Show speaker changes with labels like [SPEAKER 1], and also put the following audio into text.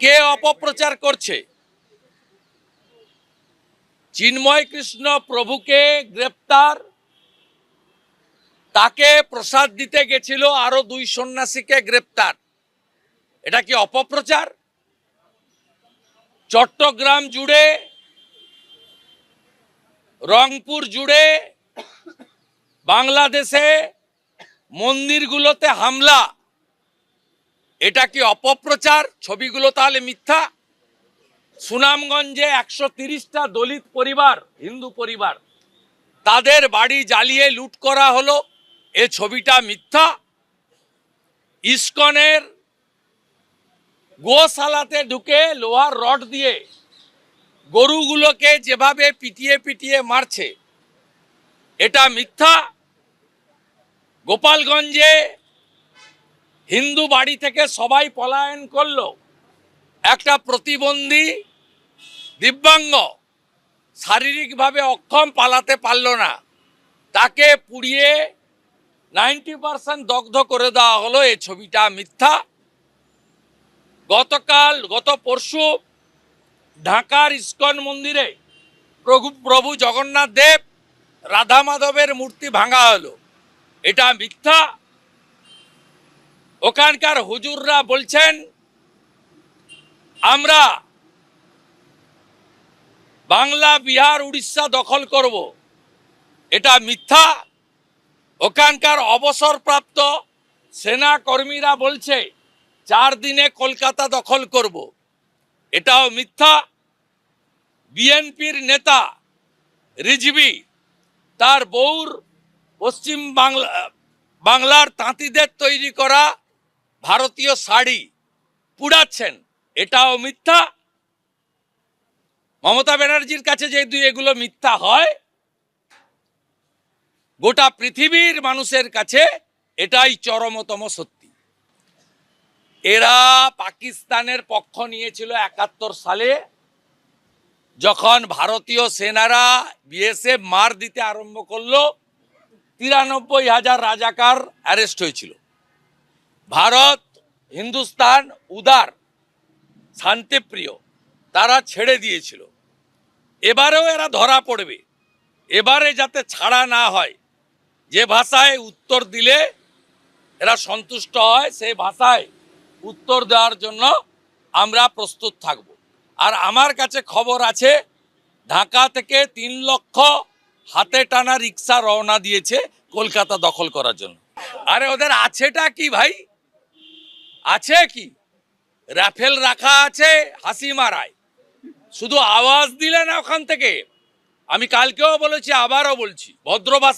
[SPEAKER 1] কে অপপ্রচার করছে? চিন্ময় কৃষ্ণ প্রভুকে গ্রেপ্তার। তাকে প্রসাদ দিতে গেছিল আরও দুই সন্ন্যাসীকে গ্রেপ্তার। এটা কি অপপ্রচার? চট্টগ্রাম জুড়ে, রংপুর জুড়ে, বাংলাদেশে মন্দিরগুলোতে হামলা। এটা কি অপপ্রচার? ছবিগুলো তাহলে মিথ্যা? সুনামগঞ্জে একশো তিরিশটা দলিত পরিবার, হিন্দু পরিবার, তাদের বাড়ি জ্বালিয়ে লুট করা হলো। এ ছবিটা মিথ্যা। ইস্কনের গোশালাতে ঢুকে লোহার রড দিয়ে গরুগুলোকে যেভাবে পিটিয়ে পিটিয়ে মারছে, এটা মিথ্যা। গোপালগঞ্জে হিন্দু বাড়ি থেকে সবাই পলায়ন করল। একটা প্রতিবন্ধী দিব্যাঙ্গ শারীরিকভাবে অক্ষম পালাতে পারল না। তাকে পুড়িয়ে নাইনটি পার্সেন্ট দগ্ধ করে দেওয়া হলো এই ছবিটা মিথ্যা। গতকাল, গত পরশু ঢাকার ইস্কন মন্দিরে প্রভু প্রভু জগন্নাথ দেব রাধা মাধবের মূর্তি ভাঙা হলো। এটা মিথ্যা। ওখানকার হুজুররা বলছেন, আমরা বাংলা, বিহার, উড়িষ্যা দখল করব। এটা মিথ্যা। ওখানকার অবসরপ্রাপ্ত সেনা কর্মীরা বলছে, চার দিনে কলকাতা দখল করব। এটাও মিথ্যা। বিএনপির নেতা রিজভি তার বউর পশ্চিম বাংলা, বাংলার তাঁতিদের তৈরি করা ভারতীয় শাড়ি পুড়াচ্ছেন, এটাও মিথ্যা। মমতা ব্যানার্জির কাছে যেহেতু এগুলো মিথ্যা হয়, গোটা পৃথিবীর মানুষের কাছে এটাই চরমতম সত্যি। এরা পাকিস্তানের পক্ষ নিয়েছিল একাত্তর সালে, যখন ভারতীয় সেনারা বিএসএফ মার দিতে আরম্ভ করল, তিরানব্বই হাজার রাজাকার অ্যারেস্ট হয়েছিল। ভারত, হিন্দুস্তান, উদার, শান্তিপ্রিয়, তারা ছেড়ে দিয়েছিল। এবারেও এরা ধরা পড়বে। এবারে যাতে ছাড়া না হয়, যে ভাষায় উত্তর দিলে এরা সন্তুষ্ট হয়, সেই ভাষায় উত্তর দেওয়ার জন্য আমরা প্রস্তুত থাকব। আর আমার কাছে খবর আছে, ঢাকা থেকে তিন লক্ষ হাতে টানা রিক্সা রওনা দিয়েছে কলকাতা দখল করার জন্য। আরে ওদের আছেটা কি ভাই? আছে কি? রাফেল রাখা আছে, হাসি মারায়। শুধু আওয়াজ দিলে না ওখান থেকে। আমি কালকেও বলেছি, আবারও বলছি ভদ্র ভাষা